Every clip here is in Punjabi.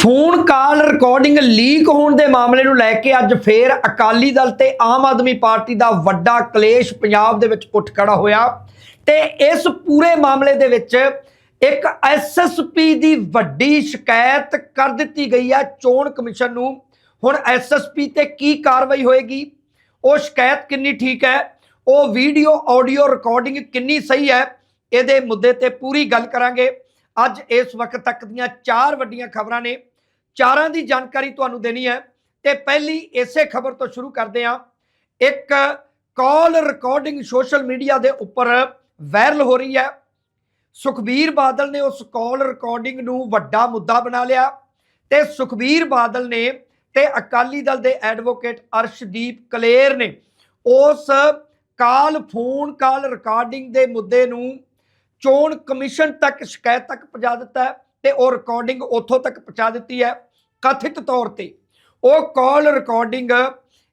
ਫੋਨ ਕਾਲ ਰਿਕਾਰਡਿੰਗ ਲੀਕ ਹੋਣ ਦੇ ਮਾਮਲੇ ਨੂੰ ਲੈ ਕੇ ਅੱਜ ਫੇਰ ਅਕਾਲੀ ਦਲ ਤੇ ਆਮ ਆਦਮੀ ਪਾਰਟੀ ਦਾ ਵੱਡਾ ਕਲੇਸ਼ ਪੰਜਾਬ ਦੇ ਵਿੱਚ ਉੱਠ ਖੜਾ ਹੋਇਆ। ਤੇ ਇਸ ਪੂਰੇ ਮਾਮਲੇ ਦੇ ਵਿੱਚ ਇੱਕ ਐਸਐਸਪੀ ਦੀ ਵੱਡੀ ਸ਼ਿਕਾਇਤ ਕਰ ਦਿੱਤੀ ਗਈ ਹੈ ਚੋਣ ਕਮਿਸ਼ਨ ਨੂੰ। ਹੁਣ ਐਸਐਸਪੀ ਤੇ ਕੀ ਕਾਰਵਾਈ ਹੋਏਗੀ? ਉਹ ਸ਼ਿਕਾਇਤ ਕਿੰਨੀ ਠੀਕ ਹੈ? ਉਹ ਵੀਡੀਓ, ਆਡੀਓ ਰਿਕਾਰਡਿੰਗ ਕਿੰਨੀ ਸਹੀ ਹੈ? ਇਹਦੇ ਮੁੱਦੇ ਤੇ ਪੂਰੀ ਗੱਲ ਕਰਾਂਗੇ। ਅੱਜ ਇਸ ਵਕਤ ਤੱਕ ਦੀਆਂ ਚਾਰ ਵੱਡੀਆਂ ਖਬਰਾਂ ਨੇ। ਚਾਰਾਂ ਦੀ ਜਾਣਕਾਰੀ ਤੁਹਾਨੂੰ ਦੇਣੀ ਹੈ। ਤੇ ਪਹਿਲੀ ਇਸੇ ਖਬਰ ਤੋਂ ਸ਼ੁਰੂ ਕਰਦੇ ਹਾਂ। ਇੱਕ ਕਾਲ ਰਿਕਾਰਡਿੰਗ ਸੋਸ਼ਲ ਮੀਡੀਆ ਦੇ ਉੱਪਰ ਵਾਇਰਲ ਹੋ ਰਹੀ ਹੈ। ਸੁਖਬੀਰ ਬਾਦਲ ਨੇ ਉਸ ਕਾਲ ਰਿਕਾਰਡਿੰਗ ਨੂੰ ਵੱਡਾ ਮੁੱਦਾ ਬਣਾ ਲਿਆ। ਤੇ ਸੁਖਬੀਰ ਬਾਦਲ ਨੇ ਤੇ ਅਕਾਲੀ ਦਲ ਦੇ ਐਡਵੋਕੇਟ ਅਰਸ਼ਦੀਪ ਕਲੇਰ ਨੇ ਉਸ ਕਾਲ, ਫੋਨ ਕਾਲ ਰਿਕਾਰਡਿੰਗ ਦੇ ਮੁੱਦੇ ਨੂੰ ਚੋਣ ਕਮਿਸ਼ਨ ਤੱਕ ਸ਼ਿਕਾਇਤ ਤੱਕ ਪਹੁੰਚਾ ਦਿੱਤਾ ਹੈ ਤੇ ਉਹ ਰਿਕਾਰਡਿੰਗ ਉੱਥੋਂ ਤੱਕ ਪਹੁੰਚਾ ਦਿੱਤੀ ਹੈ, ਕਥਿਤ ਤੌਰ ਤੇ। ਉਹ ਕਾਲ ਰਿਕਾਰਡਿੰਗ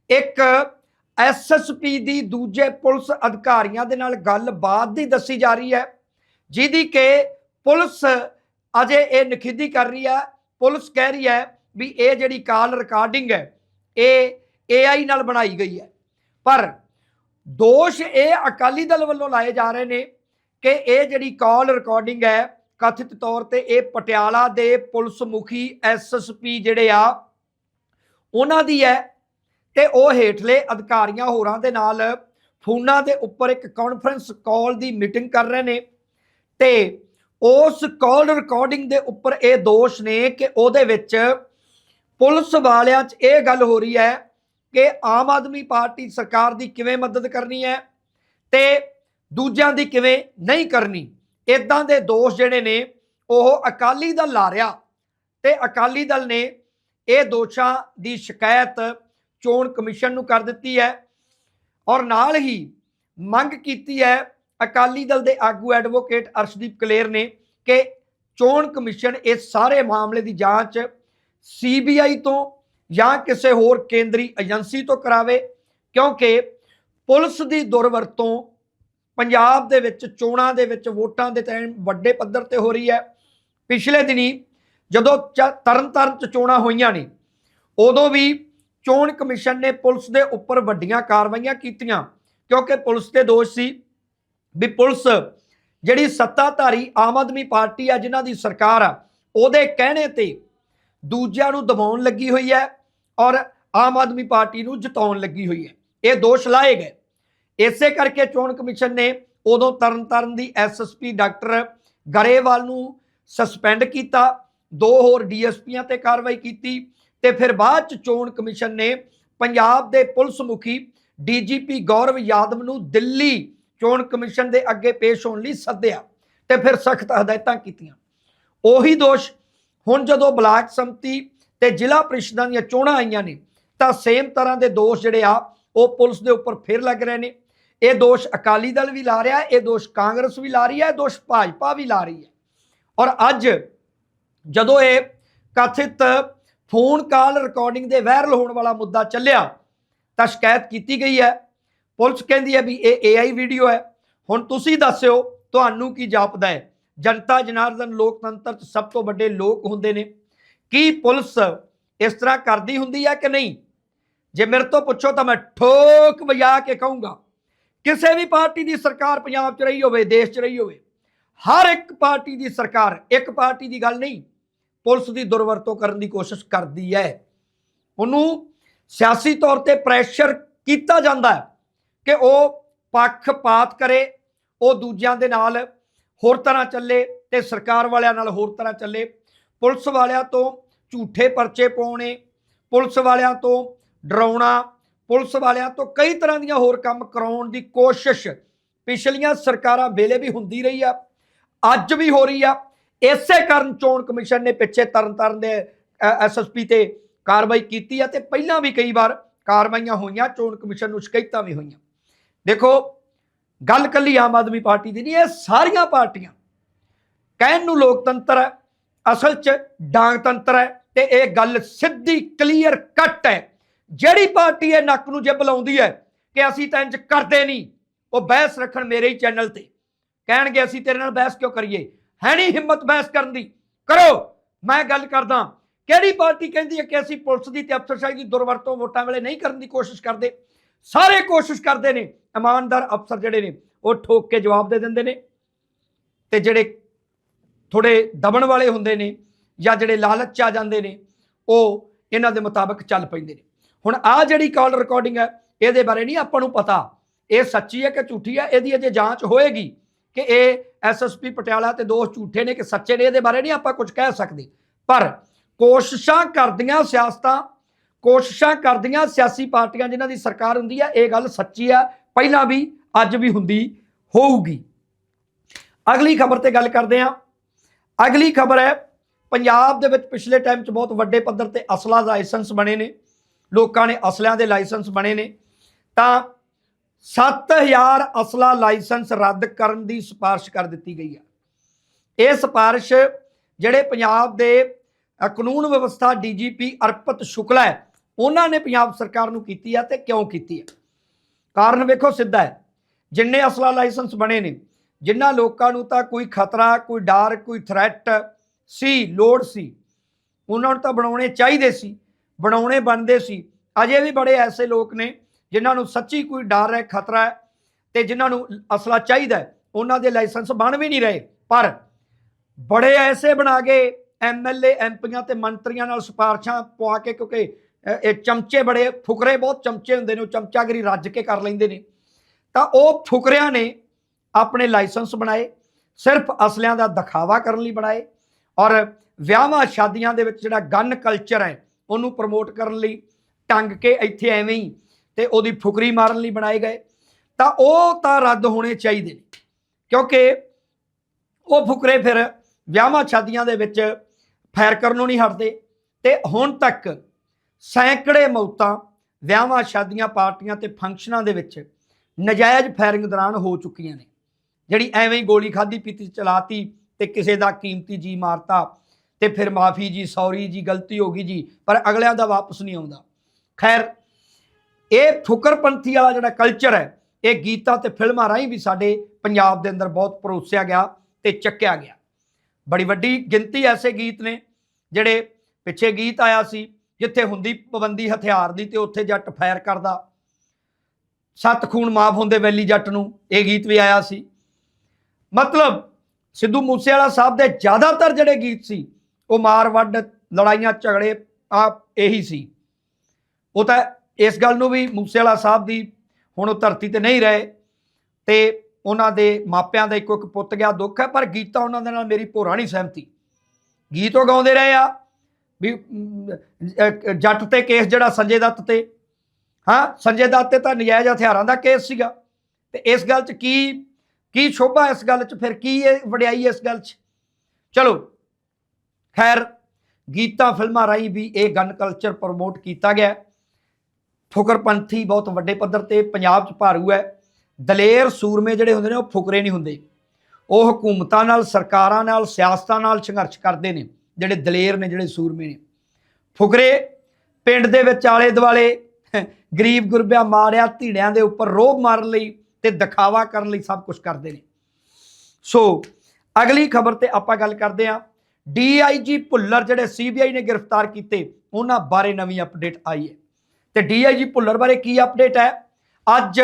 ਇੱਕ ਐਸਐਸਪੀ ਦੀ ਦੂਜੇ ਪੁਲਿਸ ਅਧਿਕਾਰੀਆਂ ਦੇ ਨਾਲ ਗੱਲਬਾਤ ਦੀ ਦੱਸੀ ਜਾ ਰਹੀ ਹੈ, ਜਿਹਦੀ ਕਿ ਪੁਲਿਸ ਅਜੇ ਇਹ ਨਖਿੱਧੀ ਕਰ ਰਹੀ ਹੈ, ਪੁਲਿਸ ਕਹਿ ਰਹੀ ਹੈ ਵੀ ਇਹ ਜਿਹੜੀ ਕਾਲ ਰਿਕਾਰਡਿੰਗ ਹੈ, ਇਹ AI ਨਾਲ ਬਣਾਈ ਗਈ ਹੈ। ਪਰ ਦੋਸ਼ ਇਹ ਅਕਾਲੀ ਦਲ ਵੱਲੋਂ ਲਾਏ ਜਾ ਰਹੇ ਨੇ ਕਿ ਇਹ ਜਿਹੜੀ ਕਾਲ ਰਿਕਾਰਡਿੰਗ ਹੈ, ਕਥਿਤ ਤੌਰ ਤੇ ਇਹ ਪਟਿਆਲਾ ਦੇ ਪੁਲਿਸ ਮੁਖੀ ਐਸਐਸਪੀ ਜਿਹੜੇ ਆ, ਉਹਨਾਂ ਦੀ ਹੈ ਤੇ ਉਹ ਹੇਠਲੇ ਅਧਿਕਾਰੀਆਂ ਹੋਰਾਂ ਦੇ ਨਾਲ ਫੋਨਾਂ ਦੇ ਉੱਪਰ ਇੱਕ ਕਾਨਫਰੰਸ ਕਾਲ ਦੀ ਮੀਟਿੰਗ ਕਰ ਰਹੇ ਨੇ ਤੇ ਉਸ ਕਾਲ ਰਿਕਾਰਡਿੰਗ ਦੇ ਉੱਪਰ ਇਹ ਦੋਸ਼ ਨੇ ਕਿ ਉਹਦੇ ਵਿੱਚ ਪੁਲਿਸ ਵਾਲਿਆਂ 'ਚ ਇਹ ਗੱਲ ਹੋ ਰਹੀ ਹੈ ਕਿ ਆਮ ਆਦਮੀ ਪਾਰਟੀ ਸਰਕਾਰ ਦੀ ਕਿਵੇਂ ਮਦਦ ਕਰਨੀ ਹੈ ਤੇ ਦੂਜਿਆਂ ਦੀ ਕਿਵੇਂ ਨਹੀਂ ਕਰਨੀ। ਇਦਾਂ ਦੇ ਦੋਸ਼ ਜਿਹੜੇ ਨੇ, ਉਹ ਅਕਾਲੀ ਦਲ ਲਾ ਰਿਹਾ ਤੇ ਅਕਾਲੀ ਦਲ ਨੇ ਇਹ ਦੋਸ਼ਾਂ ਦੀ ਸ਼ਿਕਾਇਤ ਚੋਣ ਕਮਿਸ਼ਨ ਨੂੰ ਕਰ ਦਿੱਤੀ ਹੈ ਔਰ ਨਾਲ ਹੀ ਮੰਗ ਕੀਤੀ ਹੈ ਅਕਾਲੀ ਦਲ ਦੇ ਆਗੂ ਐਡਵੋਕੇਟ ਅਰਸ਼ਦੀਪ ਕਲੇਰ ਨੇ ਕਿ ਚੋਣ ਕਮਿਸ਼ਨ ਇਸ ਸਾਰੇ ਮਾਮਲੇ ਦੀ ਜਾਂਚ ਸੀਬੀਆਈ ਤੋਂ ਜਾਂ ਕਿਸੇ ਹੋਰ ਕੇਂਦਰੀ ਏਜੰਸੀ ਤੋਂ ਕਰਾਵੇ ਕਿਉਂਕਿ ਪੁਲਿਸ ਦੀ ਦੁਰਵਰਤੋਂ ਪੰਜਾਬ ਦੇ ਵਿੱਚ, ਚੋਣਾਂ ਦੇ ਵਿੱਚ ਵੋਟਾਂ ਦੇ ਟਾਈਮ ਵੱਡੇ ਪੱਧਰ ਤੇ ਹੋ ਰਹੀ ਹੈ। ਪਿਛਲੇ ਦਿਨੀ ਜਦੋਂ ਚ- ਤਰਨਤਾਰਨ ਚ ਚੋਣਾਂ ਹੋਈਆਂ ਨੇ, ਉਦੋਂ ਵੀ ਚੋਣ ਕਮਿਸ਼ਨ ਨੇ ਪੁਲਿਸ ਦੇ ਉੱਪਰ ਵੱਡੀਆਂ ਕਾਰਵਾਈਆਂ ਕੀਤੀਆਂ, ਕਿਉਂਕਿ ਪੁਲਿਸ ਤੇ ਦੋਸ਼ ਸੀ ਵੀ ਪੁਲਿਸ ਜਿਹੜੀ ਸੱਤਾਧਾਰੀ ਆਮ ਆਦਮੀ ਪਾਰਟੀ ਆ, ਜਿਨ੍ਹਾਂ ਦੀ ਸਰਕਾਰ ਆ, ਉਹਦੇ ਕਹਿਣੇ ਤੇ ਦੂਜਿਆਂ ਨੂੰ ਦਬਾਉਣ ਲੱਗੀ ਹੋਈ ਹੈ ਔਰ ਆਮ ਆਦਮੀ ਪਾਰਟੀ ਨੂੰ ਜਿਤਾਉਣ ਲੱਗੀ ਹੋਈ ਹੈ। ਇਹ ਦੋਸ਼ ਲਾਏ ਗਏ। ਇਸੇ ਕਰਕੇ ਚੋਣ ਕਮਿਸ਼ਨ ਨੇ ਉਦੋਂ ਤਰਨਤਾਰਨ ਦੀ ਐਸਐਸਪੀ ਡਾਕਟਰ ਗਰੇਵਾਲ ਨੂੰ ਸਸਪੈਂਡ ਕੀਤਾ, ਦੋ ਹੋਰ ਡੀਐਸਪੀਆਂ ਤੇ ਕਾਰਵਾਈ ਕੀਤੀ ਤੇ ਫਿਰ ਬਾਅਦ ਚ ਚੋਣ ਕਮਿਸ਼ਨ ਨੇ ਪੰਜਾਬ ਦੇ ਪੁਲਿਸ ਮੁਖੀ ਡੀਜੀਪੀ ਗੌਰਵ ਯਾਦਵ ਨੂੰ ਦਿੱਲੀ ਚੋਣ ਕਮਿਸ਼ਨ ਦੇ ਅੱਗੇ ਪੇਸ਼ ਹੋਣ ਲਈ ਸੱਦਿਆ ਤੇ ਫਿਰ ਸਖਤ ਹਦਾਇਤਾਂ ਕੀਤੀਆਂ। ਉਹੀ ਦੋਸ਼ ਹੁਣ ਜਦੋਂ ਬਲਾਕ ਸੰਮਤੀ ਤੇ ਜ਼ਿਲ੍ਹਾ ਪ੍ਰੀਸ਼ਦਾਂ ਦੀਆਂ ਚੋਣਾਂ ਆਈਆਂ ਨੇ ਤਾਂ ਸੇਮ ਤਰ੍ਹਾਂ ਦੇ ਦੋਸ਼ ਜਿਹੜੇ ਆ, ਉਹ ਪੁਲਿਸ ਦੇ ਉੱਪਰ ਫਿਰ ਲੱਗ ਰਹੇ ਨੇ। ਇਹ ਦੋਸ਼ ਅਕਾਲੀ ਦਲ ਵੀ ਲਾ ਰਿਹਾ ਇਹ ਦੋਸ਼ ਕਾਂਗਰਸ ਵੀ ਲਾ ਰਹੀ ਹੈ, ਇਹ ਦੋਸ਼ ਭਾਜਪਾ ਵੀ ਲਾ ਰਹੀ ਹੈ। ਔਰ ਅੱਜ ਜਦੋਂ ਇਹ ਕਥਿਤ ਫੋਨ ਕਾਲ ਰਿਕਾਰਡਿੰਗ ਦੇ ਵਾਇਰਲ ਹੋਣ ਵਾਲਾ ਮੁੱਦਾ ਚੱਲਿਆ, ਤਾਂ ਸ਼ਿਕਾਇਤ ਕੀਤੀ ਗਈ ਹੈ। ਪੁਲਿਸ ਕਹਿੰਦੀ ਹੈ ਵੀ ਇਹ AI ਵੀਡੀਓ ਹੈ। ਹੁਣ ਤੁਸੀਂ ਦੱਸਿਓ, ਤੁਹਾਨੂੰ ਕੀ ਜਾਪਦਾ ਹੈ? ਜਨਤਾ, ਜਨਾਰਦਨ, ਲੋਕਤੰਤਰ ਚ ਸਭ ਤੋਂ ਵੱਡੇ ਲੋਕ ਹੁੰਦੇ ਨੇ। ਕੀ ਪੁਲਿਸ ਇਸ ਤਰ੍ਹਾਂ ਕਰਦੀ ਹੁੰਦੀ ਹੈ ਕਿ ਨਹੀਂ? ਜੇ ਮੇਰੇ ਤੋਂ ਪੁੱਛੋ ਤਾਂ ਮੈਂ ਠੋਕ ਵਜਾ ਕੇ ਕਹੂੰਗਾ। ਕਿਸੇ ਵੀ ਪਾਰਟੀ ਦੀ ਸਰਕਾਰ ਪੰਜਾਬ 'ਚ ਰਹੀ ਹੋਵੇ, ਦੇਸ਼ 'ਚ ਰਹੀ ਹੋਵੇ, ਹਰ ਇੱਕ ਪਾਰਟੀ ਦੀ ਸਰਕਾਰ ਇੱਕ ਪਾਰਟੀ ਦੀ ਗੱਲ ਨਹੀਂ, ਪੁਲਿਸ ਦੀ ਦੁਰਵਰਤੋਂ ਕਰਨ ਦੀ ਕੋਸ਼ਿਸ਼ ਕਰਦੀ ਹੈ। ਉਹਨੂੰ ਸਿਆਸੀ ਤੌਰ ਤੇ ਪ੍ਰੈਸ਼ਰ ਕੀਤਾ ਜਾਂਦਾ ਹੈ ਕਿ ਉਹ ਪੱਖਪਾਤ ਕਰੇ, ਉਹ ਦੂਜਿਆਂ ਦੇ ਨਾਲ ਹੋਰ ਤਰ੍ਹਾਂ ਚੱਲੇ ਤੇ ਸਰਕਾਰ ਵਾਲਿਆਂ ਨਾਲ ਹੋਰ ਤਰ੍ਹਾਂ ਚੱਲੇ। ਪੁਲਿਸ ਵਾਲਿਆਂ ਤੋਂ ਝੂਠੇ ਪਰਚੇ ਪਾਉਣੇ, ਪੁਲਿਸ ਵਾਲਿਆਂ ਤੋਂ ਡਰਾਉਣਾ ਪੁਲਿਸ ਵਾਲਿਆਂ ਤੋਂ ਕਈ ਤਰ੍ਹਾਂ ਦੀਆਂ ਹੋਰ ਕੰਮ ਕਰਾਉਣ ਦੀ ਕੋਸ਼ਿਸ਼ ਪਿਛਲੀਆਂ ਸਰਕਾਰਾਂ ਵੇਲੇ ਵੀ ਹੁੰਦੀ ਰਹੀ ਆ, ਅੱਜ ਵੀ ਹੋ ਰਹੀ ਆ। ਇਸੇ ਕਾਰਨ ਚੋਣ ਕਮਿਸ਼ਨ ਨੇ ਪਿੱਛੇ ਤਰਨਤਾਰਨ ਦੇ ਐਸਐਸਪੀ ਤੇ ਕਾਰਵਾਈ ਕੀਤੀ ਆ ਤੇ ਪਹਿਲਾਂ ਵੀ ਕਈ ਵਾਰ ਕਾਰਵਾਈਆਂ ਹੋਈਆਂ, ਚੋਣ ਕਮਿਸ਼ਨ ਨੂੰ ਸ਼ਿਕਾਇਤਾਂ ਵੀ ਹੋਈਆਂ। ਦੇਖੋ, ਗੱਲ ਕੱਲੀ ਆਮ ਆਦਮੀ ਪਾਰਟੀ ਦੀ ਨਹੀਂ, ਇਹ ਸਾਰੀਆਂ ਪਾਰਟੀਆਂ। ਕਹਿਣ ਨੂੰ ਲੋਕਤੰਤਰ ਹੈ, ਅਸਲ 'ਚ ਡਾਂਗਤੰਤਰ ਹੈ ਤੇ ਇਹ ਗੱਲ ਸਿੱਧੀ, ਕਲੀਅਰ ਕੱਟ ਹੈ। ਜਿਹੜੀ ਪਾਰਟੀ ਇਹ ਨੱਕ ਨੂੰ ਜੇ ਬੁਲਾਉਂਦੀ ਹੈ ਕਿ ਅਸੀਂ ਤਾਂ ਇੰਜ ਕਰਦੇ ਨਹੀਂ, ਉਹ ਬਹਿਸ ਰੱਖਣ ਮੇਰੇ ਹੀ ਚੈਨਲ ਤੇ। ਕਹਿਣਗੇ, ਅਸੀਂ ਤੇਰੇ ਨਾਲ ਬਹਿਸ ਕਿਉਂ ਕਰੀਏ? ਹੈ ਨਹੀਂ ਹਿੰਮਤ ਬਹਿਸ ਕਰਨ ਦੀ। ਕਰੋ, ਮੈਂ ਗੱਲ ਕਰਦਾ ਕਿਹੜੀ ਪਾਰਟੀ ਕਹਿੰਦੀ ਹੈ ਕਿ ਅਸੀਂ ਪੁਲਿਸ ਦੀ ਤੇ ਅਫਸਰਸ਼ਾਹੀ ਦੀ ਦੁਰਵਰਤੋਂ ਵੋਟਾਂ ਵੇਲੇ ਨਹੀਂ ਕਰਨ ਦੀ ਕੋਸ਼ਿਸ਼ ਕਰਦੇ? ਸਾਰੇ ਕੋਸ਼ਿਸ਼ ਕਰਦੇ ਨੇ, ਇਮਾਨਦਾਰ ਅਫਸਰ ਜਿਹੜੇ ਨੇ, ਉਹ ਠੋਕ ਕੇ ਜਵਾਬ ਦੇ ਦਿੰਦੇ ਨੇ। ਤੇ ਜਿਹੜੇ ਥੋੜੇ ਦਬਣ ਵਾਲੇ ਹੁੰਦੇ ਨੇ ਜਾਂ ਜਿਹੜੇ ਲਾਲਚ 'ਚ ਆ ਜਾਂਦੇ ਨੇ, ਉਹ ਇਹਨਾਂ ਦੇ ਮੁਤਾਬਕ ਚੱਲ ਪੈਂਦੇ ਨੇ। ਹੁਣ ਆ ਜਿਹੜੀ ਕਾਲ ਰਿਕਾਰਡਿੰਗ ਹੈ, ਇਹਦੇ ਬਾਰੇ ਨਹੀਂ ਆਪਾਂ ਨੂੰ ਪਤਾ। ਇਹ ਸੱਚੀ ਹੈ ਕਿ ਝੂਠੀ ਹੈ? ਇਹਦੀ ਅਜੇ ਜਾਂਚ ਹੋਏਗੀ ਕਿ ਇਹ ਐਸਐਸਪੀ ਪਟਿਆਲਾ ਤੇ ਦੋਸ਼ ਝੂਠੇ ਨੇ ਕਿ ਸੱਚੇ ਨੇ, ਇਹਦੇ ਬਾਰੇ ਨਹੀਂ ਆਪਾਂ ਕੁਝ ਕਹਿ ਸਕਦੇ। ਪਰ ਕੋਸ਼ਿਸ਼ਾਂ ਕਰਦੀਆਂ ਸਿਆਸਤਾਂ, ਕੋਸ਼ਿਸ਼ਾਂ ਕਰਦੀਆਂ ਸਿਆਸੀ ਪਾਰਟੀਆਂ ਜਿਨ੍ਹਾਂ ਦੀ ਸਰਕਾਰ ਹੁੰਦੀ ਹੈ, ਇਹ ਗੱਲ ਸੱਚੀ ਹੈ। ਪਹਿਲਾਂ ਵੀ, ਅੱਜ ਵੀ ਹੁੰਦੀ ਹੋਊਗੀ। ਅਗਲੀ ਖਬਰ ਤੇ ਗੱਲ ਕਰਦੇ ਹਾਂ। ਅਗਲੀ ਖਬਰ ਹੈ, ਪੰਜਾਬ ਦੇ ਵਿੱਚ ਪਿਛਲੇ ਟਾਈਮ 'ਚ ਬਹੁਤ ਵੱਡੇ ਪੱਧਰ ਤੇ ਅਸਲਾ ਲਾਇਸੈਂਸ ਬਣੇ ਨੇ। ਲੋਕਾਂ ਨੇ ਅਸਲਿਆਂ ਦੇ ਲਾਇਸੈਂਸ ਬਣੇ ਨੇ। ਤਾਂ 7000 ਅਸਲਾ ਲਾਇਸੈਂਸ ਰੱਦ ਕਰਨ ਦੀ ਸਿਫਾਰਿਸ਼ ਕਰ ਦਿੱਤੀ ਗਈ ਆ। ਇਹ ਸਿਫਾਰਿਸ਼ ਜਿਹੜੇ ਪੰਜਾਬ ਦੇ ਕਾਨੂੰਨ ਵਿਵਸਥਾ ਡੀਜੀਪੀ ਅਰਪਤ ਸ਼ੁਕਲਾ ਹੈ, ਉਹਨਾਂ ਨੇ ਪੰਜਾਬ ਸਰਕਾਰ ਨੂੰ ਕੀਤੀ ਹੈ ਤੇ ਕਿਉਂ ਕੀਤੀ ਹੈ ਕਾਰਨ ਵੇਖੋ ਸਿੱਧਾ ਹੈ, ਜਿੰਨੇ ਅਸਲਾ ਲਾਇਸੈਂਸ ਬਣੇ ਨੇ ਜਿਨ੍ਹਾਂ ਲੋਕਾਂ ਨੂੰ ਤਾਂ ਕੋਈ ਖਤਰਾ, ਕੋਈ ਡਰ, ਕੋਈ ਥ੍ਰੈਟ ਸੀ, ਲੋੜ ਸੀ, ਉਹਨਾਂ ਨੂੰ ਤਾਂ ਬਣਾਉਣੇ ਚਾਹੀਦੇ ਸੀ। ਬਣਾਉਣੇ ਬਣਦੇ ਸੀ। ਅਜੇ ਵੀ ਬੜੇ ਐਸੇ ਲੋਕ ਨੇ ਜਿਨ੍ਹਾਂ ਨੂੰ ਸੱਚੀ ਕੋਈ ਡਰ ਹੈ, ਖਤਰਾ ਹੈ ਤੇ ਜਿਨ੍ਹਾਂ ਨੂੰ ਅਸਲਾ ਚਾਹੀਦਾ ਉਹਨਾਂ ਦੇ ਲਾਇਸੈਂਸ ਬਣ ਵੀ ਨਹੀਂ ਰਹੇ। ਪਰ ਬੜੇ ਐਸੇ ਬਣਾ ਗਏ ਐਮਐਲਏ ਐਮਪੀਆਂ ਤੇ ਮੰਤਰੀਆਂ ਨਾਲ ਸਿਫਾਰਸ਼ਾਂ ਪਵਾ ਕੇ ਕਿਉਂਕਿ ਇਹ ਚਮਚੇ ਬੜੇ ਫੁਕਰੇ, ਬਹੁਤ ਚਮਚੇ ਹੁੰਦੇ ਨੇ, ਉਹ ਚਮਚਾਗਰੀ ਰੱਜ ਕੇ ਕਰ ਲੈਂਦੇ ਨੇ। ਤਾਂ ਉਹ ਫੁਕਰਿਆਂ ਨੇ ਆਪਣੇ ਲਾਇਸੈਂਸ ਬਣਾਏ, ਸਿਰਫ ਅਸਲਿਆਂ ਦਾ ਦਿਖਾਵਾ ਕਰਨ ਲਈ ਬਣਾਏ ਔਰ ਵਿਆਹਾਂ ਸ਼ਾਦੀਆਂ ਦੇ ਵਿੱਚ ਜਿਹੜਾ ਗਨ ਕਲਚਰ ਹੈ ਉਹਨੂੰ ਪ੍ਰਮੋਟ ਕਰਨ ਲਈ, ਟੰਗ ਕੇ ਇੱਥੇ ਐਵੇਂ ਹੀ ਤੇ ਉਹਦੀ ਫੁਕਰੀ ਮਾਰਨ ਲਈ ਬਣਾਏ ਗਏ। ਤਾਂ ਉਹ ਤਾਂ ਰੱਦ ਹੋਣੇ ਚਾਹੀਦੇ ਨੇ, ਕਿਉਂਕਿ ਉਹ ਫੁਕਰੇ ਫਿਰ ਵਿਆਹਾਂ ਸ਼ਾਦੀਆਂ ਦੇ ਵਿੱਚ ਫਾਇਰ ਕਰਨੋਂ ਨਹੀਂ ਹਟਦੇ ਤੇ ਹੁਣ ਤੱਕ ਸੈਂਕੜੇ ਮੌਤਾਂ ਵਿਆਹਾਂ ਸ਼ਾਦੀਆਂ ਪਾਰਟੀਆਂ ਤੇ ਫੰਕਸ਼ਨਾਂ ਦੇ ਵਿੱਚ ਨਜਾਇਜ਼ ਫਾਇਰਿੰਗ ਦੌਰਾਨ ਹੋ ਚੁੱਕੀਆਂ ਨੇ। ਜਿਹੜੀ ਐਵੇਂ ਹੀ ਗੋਲੀ ਖਾਦੀ ਪੀਤੀ, ਚਲਾਤੀ ਤੇ ਕਿਸੇ ਦਾ ਕੀਮਤੀ ਜੀ ਮਾਰਤਾ ਤੇ ਫਿਰ ਮਾਫੀ ਜੀ, ਸੌਰੀ ਜੀ, ਗਲਤੀ ਹੋ ਗਈ ਜੀ, ਪਰ ਅਗਲਿਆਂ ਦਾ ਵਾਪਸ ਨਹੀਂ ਆਉਂਦਾ। ਖੈਰ, ਇਹ ਫੁਕਰਪੰਥੀ ਵਾਲਾ ਜਿਹੜਾ ਕਲਚਰ ਹੈ, ਇਹ ਗੀਤਾਂ ਤੇ ਫਿਲਮਾਂ ਰਾਹੀਂ ਵੀ ਸਾਡੇ ਪੰਜਾਬ ਦੇ ਅੰਦਰ ਬਹੁਤ ਪਰੋਸਿਆ ਗਿਆ ਤੇ ਚੱਕਿਆ ਗਿਆ। ਬੜੀ ਵੱਡੀ ਗਿਣਤੀ ਐਸੇ ਗੀਤ ਨੇ, ਜਿਹੜੇ ਪਿੱਛੇ ਗੀਤ ਆਇਆ ਸੀ, ਜਿੱਥੇ ਹੁੰਦੀ ਪਾਬੰਦੀ ਹਥਿਆਰ ਦੀ ਤੇ ਉੱਥੇ ਜੱਟ ਫਾਇਰ ਕਰਦਾ। ਸੱਤ ਖੂਨ ਮਾਫ ਹੁੰਦੇ ਵੈਲੀ ਜੱਟ ਨੂੰ, ਇਹ ਗੀਤ ਵੀ ਆਇਆ ਸੀ। ਮਤਲਬ ਸਿੱਧੂ ਮੂਸੇਵਾਲਾ ਸਾਹਿਬ ਦੇ ਜ਼ਿਆਦਾਤਰ ਜਿਹੜੇ ਗੀਤ ਸੀ ਉਹ ਮਾਰ ਵੱਡ ਲੜਾਈਆਂ, ਝਗੜੇ ਆ ਇਹੀ ਸੀ। ਉਹ ਤਾਂ ਇਸ ਗੱਲ ਨੂੰ ਵੀ ਮੂਸੇਵਾਲਾ ਸਾਹਿਬ ਦੀ ਹੁਣ ਉਹ ਧਰਤੀ ਤੇ ਨਹੀਂ ਰਹੇ ਤੇ ਉਹਨਾਂ ਦੇ ਮਾਪਿਆਂ ਦਾ ਇੱਕੋ ਇੱਕ ਪੁੱਤ ਗਿਆ, ਦੁੱਖ ਹੈ, ਪਰ ਗੀਤਾ ਉਹਨਾਂ ਦੇ ਨਾਲ ਮੇਰੀ ਭੋਰਾ ਨਹੀਂ ਸਹਿਮਤੀ। ਗੀਤ ਉਹ ਗਾਉਂਦੇ ਰਹੇ ਆ ਵੀ ਜੱਟ ਤੇ ਕੇਸ ਜਿਹੜਾ ਸੰਜੇ ਦੱਤ ਤੇ, ਹਾਂ, ਸੰਜੇ ਦੱਤ ਤੇ ਤਾਂ ਨਜਾਇਜ਼ ਹਥਿਆਰਾਂ ਦਾ ਕੇਸ ਸੀਗਾ। ਤੇ ਇਸ ਗੱਲ 'ਚ ਕੀ ਕੀ ਸ਼ੋਭਾ ਇਸ ਗੱਲ 'ਚ, ਫਿਰ ਕੀ ਇਹ ਵਡਿਆਈ ਇਸ ਗੱਲ 'ਚ? ਚਲੋ ਖੈਰ, ਗੀਤਾਂ ਫਿਲਮਾਂ ਰਾਹੀਂ ਵੀ ਇਹ ਗਨ ਕਲਚਰ ਪ੍ਰਮੋਟ ਕੀਤਾ ਗਿਆ। ਫੁਕਰਪੰਥੀ ਬਹੁਤ ਵੱਡੇ ਪੱਧਰ ਤੇ ਪੰਜਾਬ 'ਚ ਭਾਰੂ ਹੈ। ਦਲੇਰ, ਸੂਰਮੇ ਜਿਹੜੇ ਹੁੰਦੇ ਨੇ ਉਹ ਫੁਕਰੇ ਨਹੀਂ ਹੁੰਦੇ। ਉਹ ਹਕੂਮਤਾਂ ਨਾਲ, ਸਰਕਾਰਾਂ ਨਾਲ, ਸਿਆਸਤਾਂ ਨਾਲ ਸੰਘਰਸ਼ ਕਰਦੇ ਨੇ, ਜਿਹੜੇ ਦਲੇਰ ਨੇ, ਜਿਹੜੇ ਸੂਰਮੇ ਨੇ। ਫੁਕਰੇ, ਪਿੰਡ ਦੇ ਵਿੱਚ ਆਲੇ ਦੁਆਲੇ ਗਰੀਬ ਗੁਰਬਿਆ ਮਾਰਿਆ, ਧੀੜਿਆਂ ਦੇ ਉੱਪਰ ਰੋਬ ਮਾਰਨ ਲਈ ਤੇ ਦਿਖਾਵਾ ਕਰਨ ਲਈ ਸਭ ਕੁਝ ਕਰਦੇ ਨੇ। ਸੋ, ਅਗਲੀ ਖਬਰ ਤੇ ਆਪਾਂ ਗੱਲ ਕਰਦੇ ਹਾਂ। ਡੀਆਈਜੀ ਭੁੱਲਰ ਜਿਹੜੇ ਸੀਬੀਆਈ ਨੇ ਗ੍ਰਿਫਤਾਰ ਕੀਤੇ, ਉਹਨਾਂ ਬਾਰੇ ਨਵੀਂ ਅਪਡੇਟ ਆਈ ਹੈ। ਤੇ ਡੀਆਈਜੀ ਭੁੱਲਰ ਬਾਰੇ ਕੀ ਅਪਡੇਟ ਹੈ? ਅੱਜ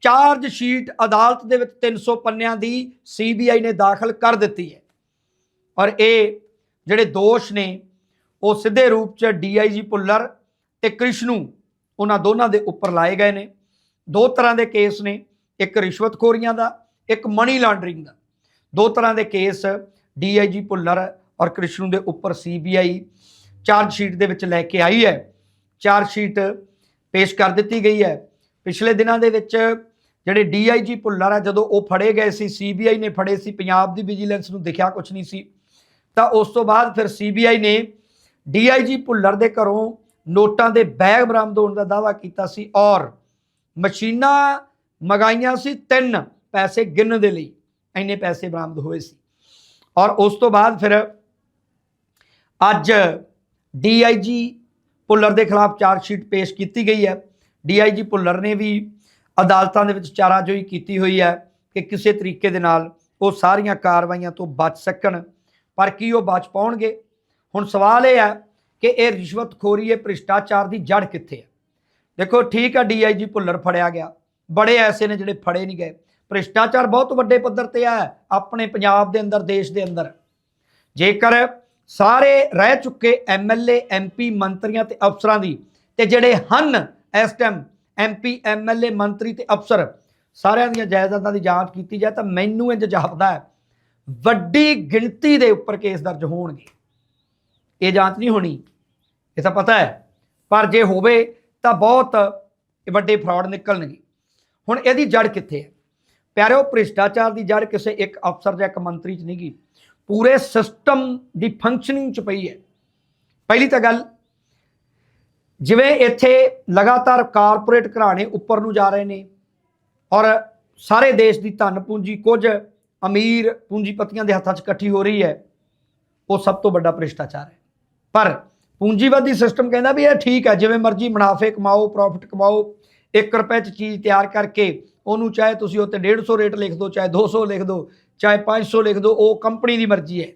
ਚਾਰਜ ਸ਼ੀਟ ਅਦਾਲਤ ਦੇ ਵਿੱਚ 300 ਪੰਨਿਆਂ ਦੀ ਸੀਬੀਆਈ ਨੇ ਦਾਖਲ ਕਰ ਦਿੱਤੀ ਹੈ। ਔਰ ਇਹ ਜਿਹੜੇ ਦੋਸ਼ ਨੇ, ਉਹ ਸਿੱਧੇ ਰੂਪ 'ਚ ਡੀਆਈਜੀ ਭੁੱਲਰ ਤੇ ਕ੍ਰਿਸ਼ਨੂ, ਉਹਨਾਂ ਦੋਨਾਂ ਦੇ ਉੱਪਰ ਲਾਏ ਗਏ ਨੇ। ਦੋ ਤਰ੍ਹਾਂ ਦੇ ਕੇਸ ਨੇ, ਇੱਕ ਰਿਸ਼ਵਤਖੋਰੀਆਂ ਦਾ, ਇੱਕ ਮਨੀ ਲਾਂਡਰਿੰਗ ਦਾ। ਦੋ ਤਰ੍ਹਾਂ ਦੇ ਕੇਸ ਡੀਆਈਜੀ ਭੁੱਲਰ ਔਰ ਕ੍ਰਿਸ਼ਨੂ ਦੇ ਉੱਪਰ ਸੀਬੀਆਈ ਚਾਰਜ ਸ਼ੀਟ ਦੇ ਵਿੱਚ ਲੈ ਕੇ ਆਈ ਹੈ। ਚਾਰਜ ਸ਼ੀਟ ਪੇਸ਼ ਕਰ ਦਿੱਤੀ ਗਈ ਹੈ। ਪਿਛਲੇ ਦਿਨਾਂ ਦੇ ਵਿੱਚ ਜਿਹੜੇ ਡੀਆਈਜੀ ਭੁੱਲਰ ਆ, ਜਦੋਂ ਉਹ ਫੜੇ ਗਏ ਸੀ ਸੀਬੀਆਈ ਨੇ ਫੜੇ ਸੀ, ਪੰਜਾਬ ਦੀ ਵਿਜੀਲੈਂਸ ਨੂੰ ਦਿਖਿਆ ਕੁਝ ਨਹੀਂ ਸੀ, ਤਾਂ ਉਸ ਤੋਂ ਬਾਅਦ ਫਿਰ ਸੀਬੀਆਈ ਨੇ ਡੀਆਈਜੀ ਭੁੱਲਰ ਦੇ ਘਰੋਂ ਨੋਟਾਂ ਦੇ ਬੈਗ ਬਰਾਮਦ ਹੋਣ ਦਾ ਦਾਅਵਾ ਕੀਤਾ ਸੀ ਔਰ ਮਸ਼ੀਨਾਂ ਮਗਾਈਆਂ ਸੀ ਤਿੰਨ ਪੈਸੇ ਗਿਣਨ ਦੇ ਲਈ, ਇੰਨੇ ਪੈਸੇ ਬਰਾਮਦ ਹੋਏ ਸੀ। ਔਰ ਉਸ ਤੋਂ ਬਾਅਦ ਫਿਰ ਅੱਜ ਡੀਆਈਜੀ ਭੁੱਲਰ ਦੇ ਖਿਲਾਫ ਚਾਰਜ ਸ਼ੀਟ ਪੇਸ਼ ਕੀਤੀ ਗਈ ਹੈ। ਡੀਆਈਜੀ ਭੁੱਲਰ ਨੇ ਵੀ ਅਦਾਲਤਾਂ ਦੇ ਵਿੱਚ ਚਾਰਾਜੋਈ ਕੀਤੀ ਹੋਈ ਹੈ ਕਿ ਕਿਸੇ ਤਰੀਕੇ ਦੇ ਨਾਲ ਉਹ ਸਾਰੀਆਂ ਕਾਰਵਾਈਆਂ ਤੋਂ ਬਚ ਸਕਣ। ਪਰ ਕੀ ਉਹ ਬਚ ਪਾਉਣਗੇ? ਹੁਣ ਸਵਾਲ ਇਹ ਹੈ ਕਿ ਇਹ ਰਿਸ਼ਵਤਖੋਰੀ, ਇਹ ਭ੍ਰਿਸ਼ਟਾਚਾਰ ਦੀ ਜੜ ਕਿੱਥੇ ਹੈ? ਦੇਖੋ, ਠੀਕ ਆ ਡੀਆਈਜੀ ਭੁੱਲਰ ਫੜਿਆ ਗਿਆ। ਬੜੇ ਐਸੇ ਨੇ ਜਿਹੜੇ ਫੜੇ ਨਹੀਂ ਗਏ। ਭ੍ਰਿਸ਼ਟਾਚਾਰ ਬਹੁਤ ਵੱਡੇ ਪੱਧਰ ਤੇ ਆ ਆਪਣੇ ਪੰਜਾਬ ਦੇ ਅੰਦਰ, ਦੇਸ਼ ਦੇ ਅੰਦਰ। ਜੇਕਰ ਸਾਰੇ ਰਹਿ ਚੁੱਕੇ ਐਮਐਲਏ ਐਮਪੀ ਮੰਤਰੀਆਂ ਤੇ ਅਫਸਰਾਂ ਦੀ। ਤੇ ਜਿਹੜੇ ਹਨ ਇਸ ਟਾਈਮ ਐਮਪੀ ਐਮਐਲਏ ਮੰਤਰੀ ਤੇ ਅਫਸਰ, ਸਾਰਿਆਂ ਦੀਆਂ ਜਾਇਦਾਦਾਂ ਦੀ ਜਾਂਚ ਕੀਤੀ ਜਾਏ ਤਾਂ ਮੈਨੂੰ ਇੰਜ ਜਾਪਦਾ ਹੈ, ਵੱਡੀ ਗਿਣਤੀ ਦੇ ਉੱਪਰ ਕੇਸ ਦਰਜ ਹੋਣਗੇ। ਇਹ ਜਾਂਚ ਨਹੀਂ ਹੋਣੀ। ਇਹ ਤਾਂ ਪਤਾ ਹੈ। ਪਰ ਜੇ ਹੋਵੇ ਤਾਂ ਬਹੁਤ ਵੱਡੇ ਫਰਾਡ ਨਿਕਲਣਗੇ। ਹੁਣ ਇਹਦੀ ਜੜ ਕਿੱਥੇ ਹੈ? ਪਿਆਰਿਓ, ਭ੍ਰਿਸ਼ਟਾਚਾਰ ਦੀ ਜੜ ਕਿਸੇ ਇੱਕ ਅਫਸਰ ਜਾਂ ਇੱਕ ਮੰਤਰੀ 'ਚ ਨਹੀਂ ਗਈ। ਪੂਰੇ ਸਿਸਟਮ ਦੀ ਫੰਕਸ਼ਨਿੰਗ 'ਚ ਪਈ ਹੈ। ਪਹਿਲੀ ਤਾਂ ਗੱਲ, ਜਿਵੇਂ ਇੱਥੇ ਲਗਾਤਾਰ ਕਾਰਪੋਰੇਟ ਘਰਾਣੇ ਉੱਪਰ ਨੂੰ ਜਾ ਰਹੇ ਨੇ ਔਰ ਸਾਰੇ ਦੇਸ਼ ਦੀ ਧਨ ਪੂੰਜੀ ਕੁਝ ਅਮੀਰ ਪੂੰਜੀਪਤੀਆਂ ਦੇ ਹੱਥਾਂ 'ਚ ਇਕੱਠੀ ਹੋ ਰਹੀ ਹੈ, ਉਹ ਸਭ ਤੋਂ ਵੱਡਾ ਭ੍ਰਿਸ਼ਟਾਚਾਰ ਹੈ। ਪਰ ਪੂੰਜੀਵਾਦੀ ਸਿਸਟਮ ਕਹਿੰਦਾ ਵੀ ਇਹ ਠੀਕ ਹੈ, ਜਿਵੇਂ ਮਰਜ਼ੀ ਮੁਨਾਫੇ ਕਮਾਓ ਪ੍ਰੋਫਿਟ ਕਮਾਓ 1 ਰੁਪਏ 'ਚ ਚੀਜ਼ ਤਿਆਰ ਕਰਕੇ ਉਹਨੂੰ ਚਾਹੇ ਤੁਸੀਂ ਉੱਤੇ 150 ਰੇਟ ਲਿਖ ਦਿਓ, ਚਾਹੇ 200 ਲਿਖ ਦਿਓ ਚਾਹੇ 500 ਲਿਖ ਦਿਓ, ਉਹ ਕੰਪਨੀ ਦੀ ਮਰਜ਼ੀ ਹੈ।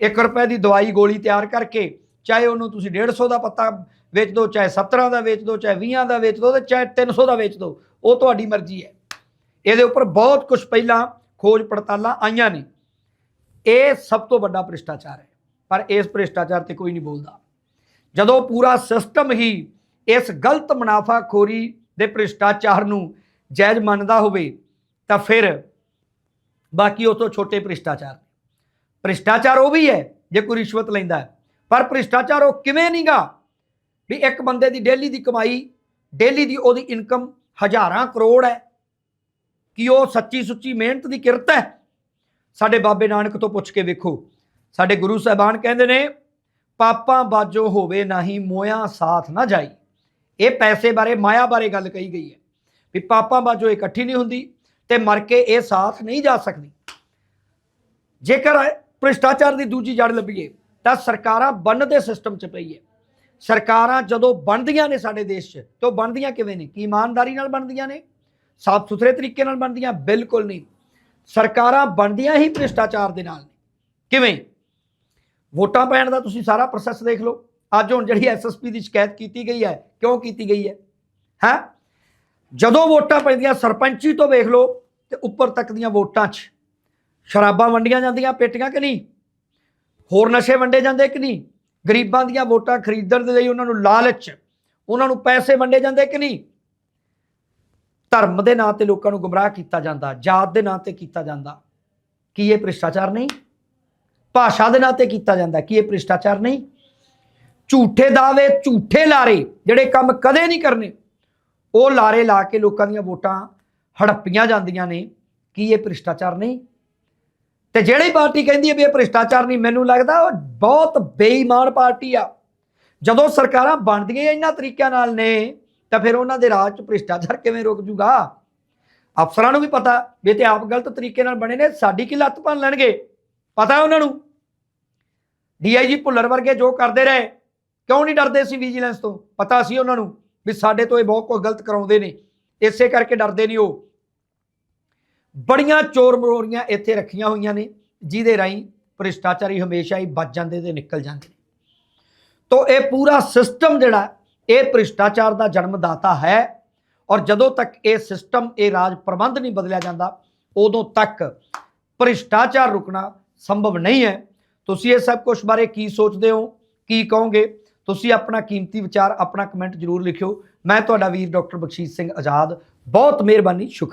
1 ਰੁਪਏ ਦੀ ਦਵਾਈ ਗੋਲੀ ਤਿਆਰ ਕਰਕੇ, ਚਾਹੇ ਉਹਨੂੰ ਤੁਸੀਂ 150 ਦਾ ਪੱਤਾ ਵੇਚ ਦਿਓ, ਚਾਹੇ 17 ਦਾ ਵੇਚ ਦਿਓ, ਚਾਹੇ 20 ਦਾ ਵੇਚ ਦਿਓ ਤੇ ਚਾਹੇ 300 ਦਾ ਵੇਚ ਦਿਓ, ਉਹ ਤੁਹਾਡੀ ਮਰਜ਼ੀ ਹੈ। ਇਹਦੇ ਉੱਪਰ ਬਹੁਤ ਕੁਝ ਪਹਿਲਾਂ ਖੋਜ ਪੜਤਾਲਾਂ ਆਈਆਂ ਨੇ। ਇਹ ਸਭ ਤੋਂ ਵੱਡਾ ਭ੍ਰਿਸ਼ਟਾਚਾਰ ਹੈ, ਪਰ ਇਸ ਭ੍ਰਿਸ਼ਟਾਚਾਰ ਤੇ ਕੋਈ ਨਹੀਂ ਬੋਲਦਾ। ਜਦੋਂ ਪੂਰਾ ਸਿਸਟਮ ਹੀ ਇਸ ਗਲਤ ਮੁਨਾਫਾਖੋਰੀ ਦੇ ਭ੍ਰਿਸ਼ਟਾਚਾਰ ਨੂੰ ਜਾਇਜ਼ ਮੰਨਦਾ ਹੋਵੇ, ਤਾਂ ਫਿਰ ਬਾਕੀ ਉਹ ਤੋਂ ਛੋਟੇ ਭ੍ਰਿਸ਼ਟਾਚਾਰ ਭ੍ਰਿਸ਼ਟਾਚਾਰ ਉਹ ਵੀ ਹੈ, ਜੇ ਕੋਈ ਰਿਸ਼ਵਤ ਲੈਂਦਾ ਹੈ। ਪਰ ਭ੍ਰਿਸ਼ਟਾਚਾਰ ਉਹ ਕਿਵੇਂ ਨਹੀਂਗਾ ਵੀ ਇੱਕ ਬੰਦੇ ਦੀ ਡੇਲੀ ਦੀ ਕਮਾਈ, ਡੇਲੀ ਦੀ ਉਹਦੀ ਇਨਕਮ ਹਜ਼ਾਰਾਂ ਕਰੋੜ ਹੈ। ਕਿ ਉਹ ਸੱਚੀ ਸੁੱਚੀ ਮਿਹਨਤ ਦੀ ਕਿਰਤ ਹੈ? ਸਾਡੇ ਬਾਬੇ ਨਾਨਕ ਤੋਂ ਪੁੱਛ ਕੇ ਵੇਖੋ। ਸਾਡੇ ਗੁਰੂ ਸਾਹਿਬਾਨ ਕਹਿੰਦੇ ਨੇ, ਪਾਪਾਂ ਬਾਜੋ ਹੋਵੇ ਨਹੀਂ ਮੋਇਆ ਸਾਥ ਨਾ ਜਾਈ। ਇਹ ਪੈਸੇ ਬਾਰੇ, ਮਾਇਆ ਬਾਰੇ ਗੱਲ ਕਹੀ ਗਈ ਹੈ। ਵੀ ਪਾਪਾਂ ਬਾਜੋ ਇਕੱਠੀ ਨਹੀਂ ਹੁੰਦੀ ਤੇ ਮਰ ਕੇ ਇਹ ਸਾਥ ਨਹੀਂ ਜਾ ਸਕਦੀ। ਜੇਕਰ ਭ੍ਰਿਸ਼ਟਾਚਾਰ ਦੀ ਦੂਜੀ ਜੜ ਲੱਭੀਏ, ਤਾਂ ਸਰਕਾਰਾਂ ਬਣਨ ਦੇ ਸਿਸਟਮ 'ਚ ਪਈ ਹੈ। ਸਰਕਾਰਾਂ ਜਦੋਂ ਬਣਦੀਆਂ ਨੇ ਸਾਡੇ ਦੇਸ਼ 'ਚ, ਤਾਂ ਉਹ ਬਣਦੀਆਂ ਕਿਵੇਂ ਨੇ? ਕੀ ਇਮਾਨਦਾਰੀ ਨਾਲ ਬਣਦੀਆਂ ਨੇ? ਸਾਫ਼ ਸੁਥਰੇ ਤਰੀਕੇ ਨਾਲ ਬਣਦੀਆਂ? ਬਿਲਕੁਲ ਨਹੀਂ। ਸਰਕਾਰਾਂ ਬਣਦੀਆਂ ਹੀ ਭ੍ਰਿਸ਼ਟਾਚਾਰ ਦੇ ਨਾਲ ਨੇ। ਕਿਵੇਂ? ਵੋਟਾਂ ਪੈਣ ਦਾ ਤੁਸੀਂ ਸਾਰਾ ਪ੍ਰੋਸੈਸ ਦੇਖ ਲਓ। ਅੱਜ ਹੁਣ ਜਿਹੜੀ ਐਸਐਸਪੀ ਦੀ ਸ਼ਿਕਾਇਤ ਕੀਤੀ ਗਈ ਹੈ, ਕਿਉਂ ਕੀਤੀ ਗਈ ਹੈ? ਹੈ? ਜਦੋਂ ਵੋਟਾਂ ਪੈਂਦੀਆਂ, ਸਰਪੰਚੀ ਤੋਂ ਵੇਖ ਲਓ ਤੇ ਉੱਪਰ ਤੱਕ ਦੀਆਂ ਵੋਟਾਂ 'ਚ ਸ਼ਰਾਬਾਂ ਵੰਡੀਆਂ ਜਾਂਦੀਆਂ ਪੇਟੀਆਂ ਕਿ ਨਹੀਂ? ਹੋਰ ਨਸ਼ੇ ਵੰਡੇ ਜਾਂਦੇ ਕਿ ਨਹੀਂ? ਗਰੀਬਾਂ ਦੀਆਂ ਵੋਟਾਂ ਖਰੀਦਣ ਦੇ ਲਈ ਉਹਨਾਂ ਨੂੰ ਲਾਲਚ, ਉਹਨਾਂ ਨੂੰ ਪੈਸੇ ਵੰਡੇ ਜਾਂਦੇ ਕਿ ਨਹੀਂ? ਧਰਮ ਦੇ ਨਾਂ ਤੇ ਲੋਕਾਂ ਨੂੰ ਗੁੰਮਰਾਹ ਕੀਤਾ ਜਾਂਦਾ, ਜਾਤ ਦੇ ਨਾਂ ਤੇ ਕੀਤਾ ਜਾਂਦਾ। ਕੀ ਇਹ ਭ੍ਰਿਸ਼ਟਾਚਾਰ ਨਹੀਂ? ਭਾਸ਼ਾ ਦੇ ਨਾਂ ਤੇ ਕੀਤਾ ਜਾਂਦਾ, ਕੀ ਇਹ ਭ੍ਰਿਸ਼ਟਾਚਾਰ ਨਹੀਂ? ਝੂਠੇ ਦਾਅਵੇ, ਝੂਠੇ ਲਾਰੇ, ਜਿਹੜੇ ਕੰਮ ਕਦੇ ਨਹੀਂ ਕਰਨੇ ਉਹ ਲਾਰੇ ਲਾ ਕੇ ਲੋਕਾਂ ਦੀਆਂ ਵੋਟਾਂ ਹੜੱਪੀਆਂ ਜਾਂਦੀਆਂ ਨੇ, ਕੀ ਇਹ ਭ੍ਰਿਸ਼ਟਾਚਾਰ ਨਹੀਂ? ਤੇ ਜਿਹੜੀ ਪਾਰਟੀ ਕਹਿੰਦੀ ਹੈ ਵੀ ਇਹ ਭ੍ਰਿਸ਼ਟਾਚਾਰ ਨਹੀਂ, ਮੈਨੂੰ ਲੱਗਦਾ ਉਹ ਬਹੁਤ ਬੇਈਮਾਨ ਪਾਰਟੀ ਆ। ਜਦੋਂ ਸਰਕਾਰਾਂ ਬਣਦੀਆਂ ਇਹਨਾਂ ਤਰੀਕਿਆਂ ਨਾਲ ਨੇ, ਤਾਂ ਫਿਰ ਉਹਨਾਂ ਦੇ ਰਾਜ 'ਚ ਭ੍ਰਿਸ਼ਟਾਚਾਰ ਕਿਵੇਂ ਰੁਕ ਜੂਗਾ? ਅਫਸਰਾਂ ਨੂੰ ਵੀ ਪਤਾ, ਵੀ ਇਹ ਤੇ ਆਪ ਗਲਤ ਤਰੀਕੇ ਨਾਲ ਬਣੇ ਨੇ, ਸਾਡੀ ਕੀ ਲੱਤ ਭੰਨ ਲੈਣਗੇ? ਪਤਾ ਉਹਨਾਂ ਨੂੰ? ਡੀਆਈਜੀ ਭੁੱਲਰ ਵਰਗੇ ਜੋ ਕਰਦੇ ਰਹੇ, ਕਿਉਂ ਨਹੀਂ ਡਰਦੇ ਸੀ ਵਿਜੀਲੈਂਸ ਤੋਂ? ਪਤਾ ਸੀ ਉਹਨਾਂ ਨੂੰ? ਵੀ ਸਾਡੇ ਤੋਂ ਇਹ ਬਹੁਤ ਕੁਝ ਗਲਤ ਕਰਾਉਂਦੇ ਨੇ। ਇਸੇ ਕਰਕੇ ਡਰਦੇ ਨਹੀਂ ਉਹ। ਬੜੀਆਂ ਚੋਰ ਮਰੋਰੀਆਂ ਇੱਥੇ ਰੱਖੀਆਂ ਹੋਈਆਂ ਨੇ, ਜਿਹਦੇ ਰਾਹੀਂ ਭ੍ਰਿਸ਼ਟਾਚਾਰੀ ਹਮੇਸ਼ਾ ਹੀ ਬਚ ਜਾਂਦੇ ਤੇ ਨਿਕਲ ਜਾਂਦੇ ਨੇ। ਤੋਂ ਇਹ ਪੂਰਾ ਸਿਸਟਮ ਜਿਹੜਾ, ਇਹ ਭ੍ਰਿਸ਼ਟਾਚਾਰ ਦਾ ਜਨਮਦਾਤਾ ਹੈ ਔਰ ਜਦੋਂ ਤੱਕ ਇਹ ਸਿਸਟਮ ਇਹ ਰਾਜ ਪ੍ਰਬੰਧ ਨਹੀਂ ਬਦਲਿਆ ਜਾਂਦਾ, ਉਦੋਂ ਤੱਕ ਭ੍ਰਿਸ਼ਟਾਚਾਰ ਰੁਕਣਾ ਸੰਭਵ ਨਹੀਂ ਹੈ। ਤੁਸੀਂ ਇਹ ਸਭ ਕੁਝ ਬਾਰੇ ਕੀ ਸੋਚਦੇ ਹੋ, ਕੀ ਕਹੋਗੇ? ਤੁਸੀਂ ਆਪਣਾ ਕੀਮਤੀ ਵਿਚਾਰ, ਆਪਣਾ ਕਮੈਂਟ ਜ਼ਰੂਰ ਲਿਖਿਓ। ਮੈਂ ਤੁਹਾਡਾ ਵੀਰ ਡਾਕਟਰ ਬਖਸ਼ੀਸ਼ ਸਿੰਘ ਆਜ਼ਾਦ। ਬਹੁਤ ਮਿਹਰਬਾਨੀ, ਸ਼ੁਕਰੀਆ।